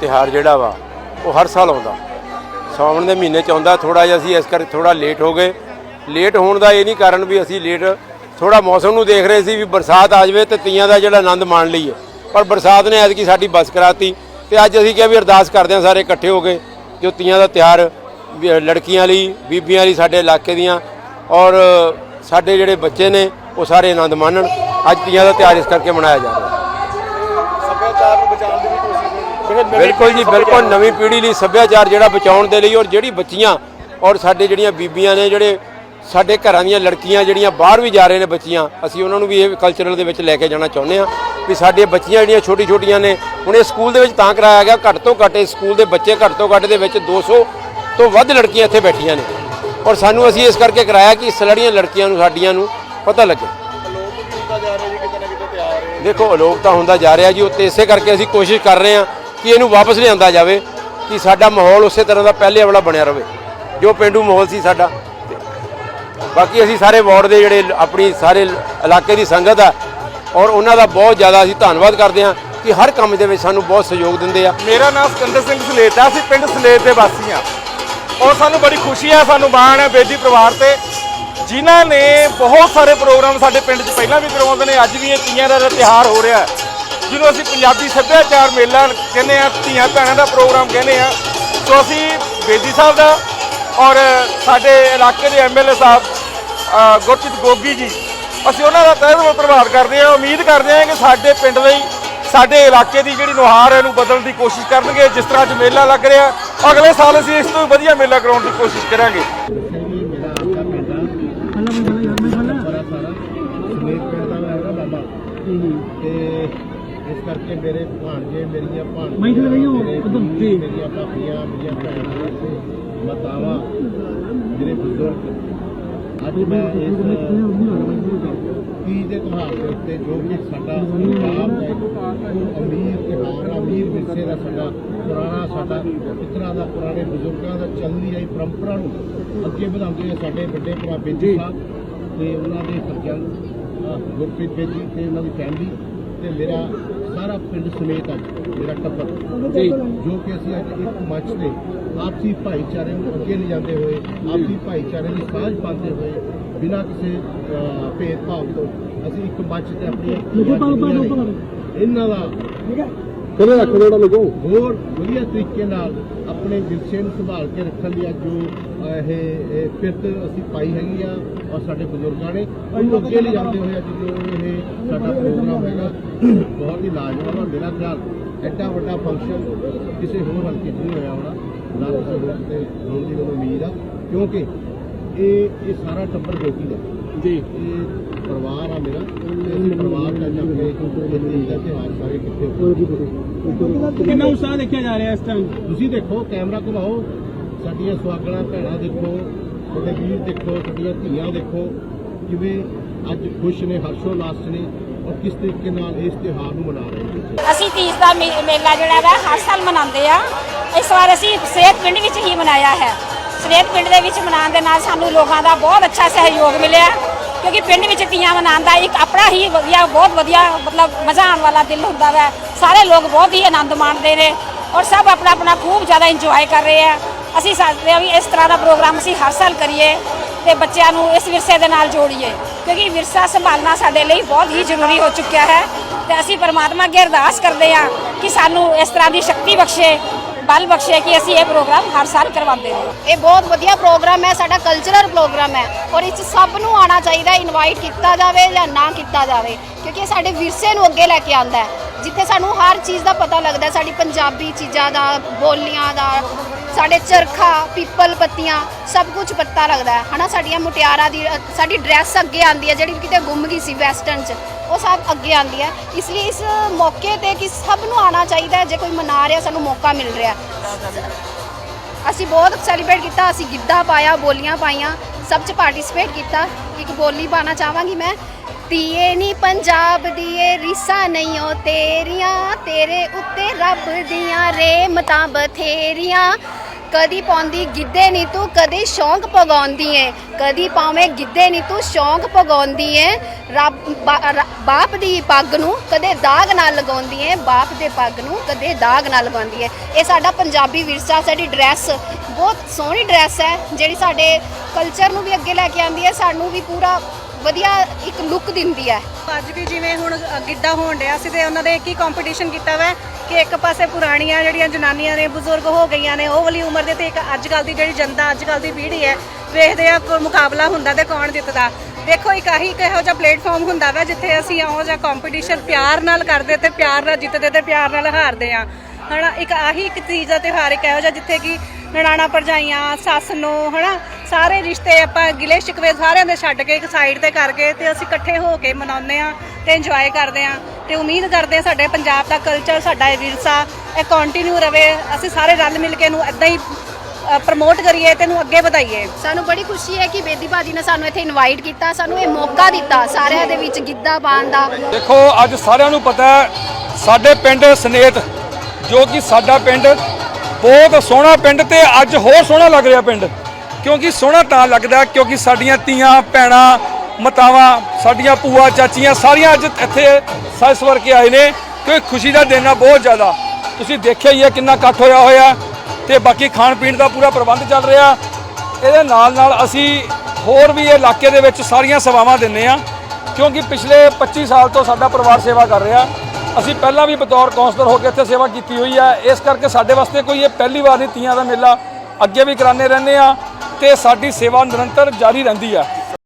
ਦਾ ਤਿਹਾਰ ਜਿਹੜਾ ਵਾ, ਉਹ ਹਰ ਸਾਲ ਆਉਂਦਾ। ਸਾਵਣ ਦੇ ਮਹੀਨੇ ਚ ਆਉਂਦਾ ਥੋੜਾ ਜਿਹਾ ਅਸੀਂ ਇਸ ਕਰਕੇ ਥੋੜਾ ਲੇਟ ਹੋ ਗਏ। ਲੇਟ ਹੋਣ ਦਾ ਇਹ ਨਹੀਂ ਕਾਰਨ ਵੀ ਅਸੀਂ ਲੇਟ ਥੋੜਾ ਮੌਸਮ ਨੂੰ ਦੇਖ ਰਹੇ ਸੀ ਵੀ ਬਰਸਾਤ ਆ ਜਾਵੇ ਤੇ ਤੀਆਂ ਦਾ ਜਿਹੜਾ ਆਨੰਦ ਮਾਣ ਲਈਏ। ਪਰ ਬਰਸਾਤ ਨੇ ਐਤਕੀ ਸਾਡੀ ਬਸ ਕਰਾਤੀ ਤੇ ਅੱਜ ਅਸੀਂ ਕਿਹਾ ਵੀ ਅਰਦਾਸ ਕਰਦੇ ਹਾਂ ਸਾਰੇ ਇਕੱਠੇ ਹੋ ਕੇ ਜੋ ਤੀਆਂ ਦਾ ਤਿਹਾਰ ਲੜਕੀਆਂ ਲਈ, ਬੀਬੀਆਂ ਲਈ ਸਾਡੇ ਇਲਾਕੇ ਦੀਆਂ ਔਰ ਸਾਡੇ ਜਿਹੜੇ ਬੱਚੇ ਨੇ, ਉਹ ਸਾਰੇ ਆਨੰਦ ਮਾਣਨ। ਅੱਜ ਤੀਆਂ ਦਾ ਤਿਹਾਰ ਇਸ ਕਰਕੇ ਮਨਾਇਆ ਜਾ ਰਿਹਾ। ਸੱਭਿਆਚਾਰ ਨੂੰ ਬਚਾਉਣ ਦੀ ਵੀ ਬਿਲਕੁਲ ਜੀ ਬਿਲਕੁਲ ਨਵੀਂ ਪੀੜ੍ਹੀ ਲਈ ਸੱਭਿਆਚਾਰ ਜਿਹੜਾ ਬਚਾਉਣ ਦੇ ਲਈ ਔਰ ਜਿਹੜੀ ਬੱਚੀਆਂ ਔਰ ਸਾਡੇ ਜਿਹੜੀਆਂ ਬੀਬੀਆਂ ਨੇ ਜਿਹੜੇ ਸਾਡੇ ਘਰਾਂ ਦੀਆਂ ਲੜਕੀਆਂ ਜਿਹੜੀਆਂ ਬਾਹਰ ਵੀ ਜਾ ਰਹੇ ਨੇ ਬੱਚੀਆਂ ਅਸੀਂ ਉਹਨਾਂ ਨੂੰ ਵੀ ਇਹ ਕਲਚਰਲ ਦੇ ਵਿੱਚ ਲੈ ਕੇ ਜਾਣਾ ਚਾਹੁੰਦੇ ਹਾਂ ਵੀ ਸਾਡੀਆਂ ਬੱਚੀਆਂ ਜਿਹੜੀਆਂ ਛੋਟੀ ਛੋਟੀਆਂ ਨੇ ਹੁਣ ਇਹ ਸਕੂਲ ਦੇ ਵਿੱਚ ਤਾਂ ਕਰਾਇਆ ਗਿਆ ਘੱਟ ਤੋਂ ਘੱਟ ਇਸ ਸਕੂਲ ਦੇ ਬੱਚੇ ਘੱਟ ਤੋਂ ਘੱਟ ਦੇ ਵਿੱਚ 200 ਤੋਂ ਵੱਧ ਲੜਕੀਆਂ ਇੱਥੇ ਬੈਠੀਆਂ ਨੇ। ਔਰ ਸਾਨੂੰ ਅਸੀਂ ਇਸ ਕਰਕੇ ਕਰਾਇਆ ਕਿ ਸਲੜੀਆਂ ਲੜਕੀਆਂ ਨੂੰ ਸਾਡੀਆਂ ਨੂੰ ਪਤਾ ਲੱਗੇ। ਦੇਖੋ ਅਲੋਪ ਤਾਂ ਹੁੰਦਾ ਜਾ ਰਿਹਾ ਜੀ ਉੱਤੇ ਇਸੇ ਕਰਕੇ ਅਸੀਂ ਕੋਸ਼ਿਸ਼ ਕਰ ਰਹੇ ਹਾਂ ਕਿ ਇਹਨੂੰ ਵਾਪਸ ਲਿਆਂਦਾ ਜਾਵੇ, ਕਿ ਸਾਡਾ ਮਾਹੌਲ ਉਸੇ ਤਰ੍ਹਾਂ ਦਾ ਪਹਿਲੇ ਵਾਲਾ ਬਣਿਆ ਰਹੇ ਜੋ ਪਿੰਡੂ ਮਾਹੌਲ ਸੀ ਸਾਡਾ। ਬਾਕੀ ਅਸੀਂ ਸਾਰੇ ਵਾਰਡ ਦੇ ਜਿਹੜੇ ਆਪਣੀ ਸਾਰੇ ਇਲਾਕੇ ਦੀ ਸੰਗਤ ਆ, ਔਰ ਉਹਨਾਂ ਦਾ ਬਹੁਤ ਜ਼ਿਆਦਾ ਅਸੀਂ ਧੰਨਵਾਦ ਕਰਦੇ ਹਾਂ ਕਿ ਹਰ ਕੰਮ ਦੇ ਵਿੱਚ ਸਾਨੂੰ ਬਹੁਤ ਸਹਿਯੋਗ ਦਿੰਦੇ ਆ। ਮੇਰਾ ਨਾਮ ਸਿਕੰਦਰ ਸਿੰਘ ਸਲੇਤ ਆ ਅਸੀਂ ਪਿੰਡ ਸਲੇਤ ਦੇ ਵਾਸੀ ਆ ਔਰ ਸਾਨੂੰ ਬੜੀ ਖੁਸ਼ੀ ਆ, ਸਾਨੂੰ ਮਾਣ ਹੈ ਬੇਦੀ ਪਰਿਵਾਰ ਤੇ, ਜਿਨ੍ਹਾਂ ਨੇ ਬਹੁਤ ਸਾਰੇ ਪ੍ਰੋਗਰਾਮ ਸਾਡੇ ਪਿੰਡ 'ਚ ਪਹਿਲਾਂ ਵੀ ਕਰਵਾਉਂਦੇ ਨੇ, ਅੱਜ ਵੀ ਇਹ ਤੀਆਂ ਦਾ ਤਿਉਹਾਰ ਹੋ ਰਿਹਾ ਜਿਹਨੂੰ ਅਸੀਂ ਪੰਜਾਬੀ ਸੱਭਿਆਚਾਰ ਮੇਲਾ ਕਹਿੰਦੇ ਆ ਧੀਆਂ ਭੈਣਾਂ ਦਾ ਪ੍ਰੋਗਰਾਮ ਕਹਿੰਦੇ ਆ ਸੋ ਅਸੀਂ ਬੇਦੀ ਸਾਹਿਬ ਦਾ ਔਰ ਸਾਡੇ ਇਲਾਕੇ ਦੇ ਐਮਐਲਏ ਸਾਹਿਬ ਅ, ਗੋਗੀ ਜੀ ਅਸੀਂ ਉਹਨਾਂ ਦਾ ਤਹਿ ਦਿਲੋਂ ਧੰਨਵਾਦ ਕਰਦੇ ਹਾਂ। ਉਮੀਦ ਕਰਦੇ ਹਾਂ ਕਿ ਸਾਡੇ ਪਿੰਡ ਲਈ ਸਾਡੇ ਇਲਾਕੇ ਦੀ ਜਿਹੜੀ ਨੁਹਾਰ ਹੈ ਇਹਨੂੰ ਬਦਲਣ ਦੀ ਕੋਸ਼ਿਸ਼ ਕਰਨਗੇ ਜਿਸ ਤਰ੍ਹਾਂ ਅੱਜ ਮੇਲਾ ਲੱਗ ਰਿਹਾ। ਅਗਲੇ ਸਾਲ ਅਸੀਂ ਇਸ ਤੋਂ ਵਧੀਆ ਮੇਲਾ ਕਰਾਉਣ ਦੀ ਕੋਸ਼ਿਸ਼ ਕਰਾਂਗੇ ਬੜਾ ਸਾਰਾ ਸਮੇਤ ਪਿੰਡ ਦਾ ਮੈਂ ਹੈਗਾ ਬਾਬਾ ਤੇ ਕਰਕੇ ਮੇਰੇ ਭਾਣਜੇ ਮੇਰੀਆਂ ਭਾਣਜੀਆਂ ਮੈਂ ਇੱਥੇ ਲਗਾਈ ਹਾਂ, ਮੇਰੇ ਵੀਰ, ਜੀ। ਮੇਰੀਆਂ ਭਾਬੀਆਂ ਮੇਰੀਆਂ ਭੈਣਾਂ ਮਾਤਾਵਾਂ ਮੇਰੇ ਬਜ਼ੁਰਗ। ਅੱਜ ਮੈਂ ਇਸ ਤੀਜ ਦੇ। ਤਿਉਹਾਰ ਦੇ ਉੱਤੇ ਜੋ ਕਿ ਸਾਡਾ ਪੰਜਾਬ ਦਾ ਇੱਕ ਅਮੀਰ ਤਿਉਹਾਰ ਅਮੀਰ ਵਿਰਸੇ ਦਾ ਸਾਡਾ ਪੁਰਾਣਾ ਸਾਡਾ ਪਿਤਰਾਂ ਦਾ ਪੁਰਾਣੇ ਬਜ਼ੁਰਗਾਂ ਦਾ ਚੱਲਦੀ ਆਈ ਪਰੰਪਰਾ ਨੂੰ ਅੱਗੇ ਵਧਾਉਂਦੇ ਹੋਏ ਸਾਡੇ ਵੱਡੇ ਭਰਾ ਬੇਦੀ ਸਾਹਿਬ ਤੇ ਉਹਨਾਂ ਦੇ ਸਰਜਨ ਗੁਰਪ੍ਰੀਤ ਬੇਦੀ ਤੇ ਉਹਨਾਂ ਦੀ ਫੈਮਿਲੀ ਤੇ ਮੇਰਾ ਸਾਰਾ ਪਿੰਡ ਸਮੇਤ ਅੱਜ ਮੇਰਾ ਟੱਬਰ ਜੋ ਕਿ ਅਸੀਂ ਅੱਜ ਇੱਕ ਮੰਚ ਤੇ ਆਪਸੀ ਭਾਈਚਾਰੇ ਨੂੰ ਅੱਗੇ ਲਿਜਾਂਦੇ ਹੋਏ ਆਪਸੀ ਭਾਈਚਾਰੇ ਦੀ ਸਾਂਝ ਪਾਉਂਦੇ ਹੋਏ ਬਿਨਾਂ ਕਿਸੇ ਭੇਦਭਾਵ ਤੋਂ ਅਸੀਂ ਇੱਕ ਮੰਚ ਤੇ ਨੇ, ਇਹਨਾਂ ਦਾ ਕਦੇ ਰੱਖ ਦੇਣਾ ਲੋਕੋ ਹੋਰ ਵਧੀਆ ਤਰੀਕੇ ਨਾਲ ਆਪਣੇ ਵਿਰਸੇ ਨੂੰ ਸੰਭਾਲ ਕੇ ਰੱਖਣ ਲਈ ਅੱਜ ਜੋ ਇਹ ਇਹ ਪਿਰਤ ਅਸੀਂ ਪਾਈ ਹੈਗੀ ਆ ਔਰ ਸਾਡੇ ਬਜ਼ੁਰਗਾਂ ਨੇ। ਉਹਨੂੰ ਅੱਗੇ ਲੈ ਜਾਂਦੇ ਹੋਏ ਅੱਜ ਜੋ ਇਹ ਸਾਡਾ ਪ੍ਰੋਗਰਾਮ ਹੈਗਾ, ਬਹੁਤ ਹੀ ਲਾਜਵਾਬ ਆ, ਮੇਰਾ ਖਿਆਲ ਐਡਾ ਵੱਡਾ ਫੰਕਸ਼ਨ ਕਿਸੇ ਹੋਰ ਹਲਕੇ 'ਚ ਨਹੀਂ ਹੋਇਆ ਹੋਣਾ। ਨਾ ਕਿਸੇ ਹੋਰ ਤੇ ਹੋਣ ਦੀ ਮੈਨੂੰ ਉਮੀਦ ਆ, ਕਿਉਂਕਿ ਇਹ ਇਹ ਸਾਰਾ ਟੱਬਰ ਜੋਗੀ ਦਾ ਜੀ। ਇਹ ਪਰਿਵਾਰ ਆ ਮੇਰਾ। ਅਸੀਂ ਪਰਿਵਾਰ ਦਾ ਜਮ ਕੇ ਇਹ ਤੀਜ ਦਾ ਤਿਉਹਾਰ ਸਾਰੇ ਇਕੱਠੇ ਹੋ ਕੇ। ਕਿੰਨਾ ਉਤਸ਼ਾਹ ਦੇਖਿਆ ਜਾ ਰਿਹਾ ਇਸ ਟਾਈਮ ਤੁਸੀਂ ਦੇਖੋ ਕੈਮਰਾ ਘੁਮਾਓ ਸਾਡੀਆਂ ਸੁਆਗਣਾ ਭੈਣਾਂ ਦੇਖੋ ਤੁਹਾਡੇ ਵੀਰ ਦੇਖੋ ਸਾਡੀਆਂ ਧੀਆਂ ਦੇਖੋ। ਕਿਵੇਂ ਅੱਜ ਖੁਸ਼ ਨੇ ਹਰਸ਼ੋਲਾਸ 'ਚ ਨੇ ਔਰ ਕਿਸ ਤਰੀਕੇ ਨਾਲ ਇਸ ਤਿਉਹਾਰ ਨੂੰ ਮਨਾ ਰਹੇ ਨੇ। ਅਸੀਂ ਤੀਜ ਦਾ ਮੇਲਾ ਜਿਹੜਾ ਵਾ ਹਰ ਸਾਲ ਮਨਾਉਂਦੇ ਆ। ਇਸ ਵਾਰ ਅਸੀਂ ਸਵੇਤ ਪਿੰਡ ਵਿੱਚ ਹੀ ਮਨਾਇਆ ਹੈ। ਸਵੇਤ ਪਿੰਡ ਦੇ ਵਿੱਚ ਮਨਾਉਣ ਦੇ ਨਾਲ ਸਾਨੂੰ ਲੋਕਾਂ ਦਾ ਬਹੁਤ ਅੱਛਾ ਸਹਿਯੋਗ ਮਿਲਿਆ, ਕਿਉਂਕਿ ਪਿੰਡ ਵਿੱਚ ਤੀਆਂ ਮਨਾਉਣ ਦਾ ਇੱਕ ਆਪਣਾ ਹੀ ਵਧੀਆ, ਬਹੁਤ ਵਧੀਆ ਮਤਲਬ ਮਜ਼ਾ ਆਉਣ ਵਾਲਾ ਦਿਲ ਹੁੰਦਾ ਵਾ। ਸਾਰੇ ਲੋਕ ਬਹੁਤ ਹੀ ਆਨੰਦ ਮਾਣਦੇ ਨੇ ਔਰ ਸਭ ਆਪਣਾ ਆਪਣਾ ਖੂਬ ਜ਼ਿਆਦਾ ਇੰਜੋਏ ਕਰ ਰਹੇ ਆ। ਅਸੀਂ ਸੋਚਦੇ ਹਾਂ ਵੀ ਇਸ ਤਰ੍ਹਾਂ ਦਾ ਪ੍ਰੋਗਰਾਮ ਅਸੀਂ ਹਰ ਸਾਲ ਕਰੀਏ ਤੇ ਬੱਚਿਆਂ ਨੂੰ ਇਸ ਵਿਰਸੇ ਦੇ ਨਾਲ ਜੋੜੀਏ, ਕਿਉਂਕਿ ਵਿਰਸਾ ਸੰਭਾਲਣਾ ਸਾਡੇ ਲਈ ਬਹੁਤ ਹੀ ਜ਼ਰੂਰੀ ਹੋ ਚੁੱਕਿਆ ਹੈ। ਤੇ ਅਸੀਂ ਪਰਮਾਤਮਾ ਅੱਗੇ ਅਰਦਾਸ ਕਰਦੇ ਹਾਂ ਕਿ ਸਾਨੂੰ ਇਸ ਤਰ੍ਹਾਂ ਦੀ ਸ਼ਕਤੀ ਬਖਸ਼ੇ ਬਲ ਬਖਸ਼ਿਆ ਕਿ ਅਸੀਂ ਇਹ ਪ੍ਰੋਗਰਾਮ ਹਰ ਸਾਲ ਕਰਵਾਉਂਦੇ ਰਹੀਏ ਇਹ ਬਹੁਤ ਵਧੀਆ ਪ੍ਰੋਗਰਾਮ ਹੈ, ਸਾਡਾ ਕਲਚਰਲ ਪ੍ਰੋਗਰਾਮ ਹੈ ਔਰ ਇਸ 'ਚ ਸਭ ਨੂੰ ਆਉਣਾ ਚਾਹੀਦਾ ਇਨਵਾਈਟ ਕੀਤਾ ਜਾਵੇ ਜਾਂ ਨਾ ਕੀਤਾ ਜਾਵੇ, ਕਿਉਂਕਿ ਇਹ ਸਾਡੇ ਵਿਰਸੇ ਨੂੰ ਅੱਗੇ ਲੈ ਕੇ ਆਉਂਦਾ ਹੈ। ਜਿੱਥੇ ਸਾਨੂੰ ਹਰ ਚੀਜ਼ ਦਾ ਪਤਾ ਲੱਗਦਾ ਸਾਡੀ ਪੰਜਾਬੀ ਚੀਜ਼ਾਂ ਦਾ, ਬੋਲੀਆਂ ਦਾ ਸਾਡੇ ਚਰਖਾ, ਪੀਪਲ ਪੱਤੀਆਂ, ਸਭ ਕੁਝ ਪਤਾ ਲੱਗਦਾ ਹੈ। ਹਨਾ, ਸਾਡੀਆਂ ਮੁਟਿਆਰਾਂ ਦੀ ਸਾਡੀ ਡਰੈਸ ਅੱਗੇ ਆਉਂਦੀ ਹੈ, ਜਿਹੜੀ ਕਿਤੇ ਗੁੰਮ ਗਈ ਸੀ ਵੈਸਟਰਨ 'ਚ, ਉਹ ਸਭ ਅੱਗੇ ਆਉਂਦੀ ਹੈ। ਇਸ ਲਈ ਇਸ ਮੌਕੇ ਤੇ ਕਿ ਸਭ ਨੂੰ ਆਉਣਾ ਚਾਹੀਦਾ ਜੇ ਕੋਈ ਮਨਾ ਰਿਹਾ, ਸਾਨੂੰ ਮੌਕਾ ਮਿਲ ਰਿਹਾ ਅਸੀਂ ਬਹੁਤ ਸੈਲੀਬ੍ਰੇਟ ਕੀਤਾ, ਅਸੀਂ ਗਿੱਧਾ ਪਾਇਆ, ਬੋਲੀਆਂ ਪਾਈਆਂ, ਸਭ 'ਚ ਪਾਰਟਿਸਿਪੇਟ ਕੀਤਾ। ਇੱਕ ਬੋਲੀ ਪਾਣਾ ਚਾਹਾਂਗੀ ਮੈਂ ਤੀਏ ਨੀ ਪੰਜਾਬ ਦੀਏ ਰੀਸਾਂ ਨਹੀਂ ਓ ਤੇਰੀਆਂ, ਤੇਰੇ ਉੱਤੇ ਰੱਬ ਦੀਆਂ ਰੇਮਤਾਂ ਬਥੇਰੀਆਂ ਕਦੀ ਪਾਉਂਦੀ ਗਿੱਧੇ ਨਹੀਂ ਤੂੰ, ਕਦੇ ਸ਼ੌਂਕ ਪਗਾਉਂਦੀ ਏ। ਕਦੀ ਪਾਵੇਂ ਗਿੱਧੇ ਨਹੀਂ ਤੂੰ, ਸ਼ੌਂਕ ਪਗਾਉਂਦੀ ਏ। ਰੱਬ, ਬਾ- ਬਾਪ ਦੀ ਪੱਗ ਨੂੰ ਕਦੇ ਦਾਗ ਨਾ ਲਗਾਉਂਦੀ ਏ, ਬਾਪ ਦੇ ਪੱਗ ਨੂੰ ਕਦੇ ਦਾਗ ਨਾ ਲਗਾਉਂਦੀ ਏ। ਇਹ ਸਾਡਾ ਪੰਜਾਬੀ ਵਿਰਸਾ, ਸਾਡੀ ਡਰੈਸ। ਬਹੁਤ ਸੋਹਣੀ ਡਰੈਸ ਹੈ, ਜਿਹੜੀ ਸਾਡੇ ਕਲਚਰ ਨੂੰ ਵੀ ਅੱਗੇ ਲੈ ਕੇ ਆਉਂਦੀ ਹੈ, ਸਾਨੂੰ ਵੀ ਪੂਰਾ ਵਧੀਆ ਇੱਕ ਲੁੱਕ ਦਿੰਦੀ ਹੈ। ਅੱਜ ਵੀ ਜਿਵੇਂ ਹੁਣ ਗਿੱਧਾ ਹੋਣ ਡਿਆ ਸੀ ਤੇ ਉਹਨਾਂ ਦੇ ਇੱਕ ਹੀ ਕੰਪੀਟੀਸ਼ਨ ਕੀਤਾ ਵਾ ਕਿ ਇੱਕ ਪਾਸੇ ਪੁਰਾਣੀਆਂ ਜਿਹੜੀਆਂ ਜਨਾਨੀਆਂ ਨੇ, ਬਜ਼ੁਰਗ ਹੋ ਗਈਆਂ ਨੇ, ਉਹ ਵਾਲੀ ਉਮਰ ਦੇ ਤੇ ਇੱਕ ਅੱਜ ਕੱਲ ਦੀ ਜਿਹੜੀ ਜਨਤਾ ਅੱਜ ਕੱਲ ਦੀ ਪੀੜ੍ਹੀ ਹੈ, ਵੇਖਦੇ ਆ ਮੁਕਾਬਲਾ ਹੁੰਦਾ ਤੇ ਕੌਣ ਜਿੱਤਦਾ। ਦੇਖੋ, ਇੱਕ ਆਹੀ ਇੱਕ ਇਹੋ ਜਿਹਾ ਪਲੇਟਫਾਰਮ ਹੁੰਦਾ ਵਾ ਜਿੱਥੇ ਅਸੀਂ ਇਹੋ ਜਿਹਾ ਕੰਪੀਟੀਸ਼ਨ ਪਿਆਰ ਨਾਲ ਕਰਦੇ ਤੇ ਪਿਆਰ ਨਾਲ ਜਿੱਤਦੇ ਤੇ ਪਿਆਰ ਨਾਲ ਹਾਰਦੇ ਆ ਹਨਾ ਇੱਕ ਆਹੀ ਇੱਕ ਚੀਜ਼ ਦਾ ਤਿਉਹਾਰ ਇੱਕ ਇਹੋ ਜਿਹਾ ਜਿੱਥੇ ਕਿ ਨਨਾਣਾ ਭਰਜਾਈਆਂ ਸੱਸ ਨੂੰ ਹਨਾ ਸਾਰੇ ਰਿਸ਼ਤੇ ਆਪਾਂ ਗਿਲੇ ਸ਼ਿਕਵੇ ਸਾਰਿਆਂ ਦੇ ਛੱਡ ਕੇ ਇੱਕ ਸਾਈਡ ਤੇ ਕਰਕੇ ਤੇ ਅਸੀਂ ਇਕੱਠੇ ਹੋ ਕੇ ਮਨਾਉਂਦੇ ਆ ਤੇ ਇੰਜੋਏ ਕਰਦੇ ਆ ਤੇ ਉਮੀਦ ਕਰਦੇ ਆ ਸਾਡੇ ਪੰਜਾਬ ਦਾ ਕਲਚਰ ਸਾਡਾ ਇਹ ਵਿਰਸਾ ਇਹ ਕੰਟੀਨਿਊ ਰਵੇ ਅਸੀਂ ਸਾਰੇ ਰਲ ਮਿਲ ਕੇ ਇਹਨੂੰ ਇਦਾਂ ਹੀ ਪ੍ਰਮੋਟ ਕਰੀਏ ਤੇ ਇਹਨੂੰ ਅੱਗੇ ਵਧਾਈਏ। ਸਾਨੂੰ ਬੜੀ ਖੁਸ਼ੀ ਹੈ ਕਿ ਬੇਦੀ ਬਾਜੀ ਨੇ ਸਾਨੂੰ ਇੱਥੇ ਇਨਵਾਈਟ ਕੀਤਾ ਸਾਨੂੰ ਇਹ ਮੌਕਾ ਦਿੱਤਾ ਸਾਰਿਆਂ ਦੇ ਵਿੱਚ ਗਿੱਧਾ ਪਾਉਣ ਦਾ। ਦੇਖੋ ਅੱਜ ਸਾਰਿਆਂ ਨੂੰ ਪਤਾ ਹੈ ਸਾਡੇ ਪਿੰਡ ਸਨੇਤ ਜੋ ਕਿ ਸਾਡਾ ਪਿੰਡ ਬਹੁਤ ਸੋਹਣਾ ਪਿੰਡ ਤੇ ਅੱਜ ਹੋਰ ਸੋਹਣਾ ਲੱਗ ਰਿਹਾ ਪਿੰਡ। ਕਿਉਂਕਿ ਸੋਹਣਾ ਤਾਂ ਲੱਗਦਾ ਕਿਉਂਕਿ ਸਾਡੀਆਂ ਧੀਆਂ, ਭੈਣਾਂ, ਮਤਾਵਾਂ, ਸਾਡੀਆਂ ਭੂਆ, ਚਾਚੀਆਂ ਸਾਰੀਆਂ ਅੱਜ ਇੱਥੇ ਸੱਸ ਵਰ ਕੇ ਆਏ ਨੇ ਕਿਉਂਕਿ ਖੁਸ਼ੀ ਦਾ ਦਿਨ ਆ ਬਹੁਤ ਜ਼ਿਆਦਾ। ਤੁਸੀਂ ਦੇਖਿਆ ਹੀ ਹੈ ਕਿੰਨਾ ਇਕੱਠ ਹੋਇਆ ਹੋਇਆ ਤੇ ਬਾਕੀ ਖਾਣ ਪੀਣ ਦਾ ਪੂਰਾ ਪ੍ਰਬੰਧ ਚੱਲ ਰਿਹਾ। ਇਹਦੇ ਨਾਲ ਨਾਲ ਅਸੀਂ ਹੋਰ ਵੀ ਇਲਾਕੇ ਦੇ ਵਿੱਚ ਸਾਰੀਆਂ ਸੇਵਾਵਾਂ ਦਿੰਨੇ ਆ ਕਿਉਂਕਿ ਪਿਛਲੇ 25 ਸਾਲ ਤੋਂ ਸਾਡਾ ਪਰਿਵਾਰ ਸੇਵਾ ਕਰ ਰਿਹਾ। ਅਸੀਂ ਪਹਿਲਾਂ ਵੀ ਬਤੌਰ ਕੌਂਸਲਰ ਹੋ ਕੇ ਇੱਥੇ ਸੇਵਾ ਕੀਤੀ ਹੋਈ ਹੈ। ਇਸ ਕਰਕੇ ਸਾਡੇ ਵਾਸਤੇ ਕੋਈ ਇਹ ਪਹਿਲੀ ਵਾਰ ਨਹੀਂ ਤੀਆਂ ਦਾ ਮੇਲਾ। ਅੱਗੇ ਵੀ ਕਰਾਉਂਦੇ ਰਹਿੰਦੇ ਆ ਤੇ ਸਾਡੀ ਸੇਵਾ ਨਿਰੰਤਰ ਜਾਰੀ ਰਹਿੰਦੀ ਆ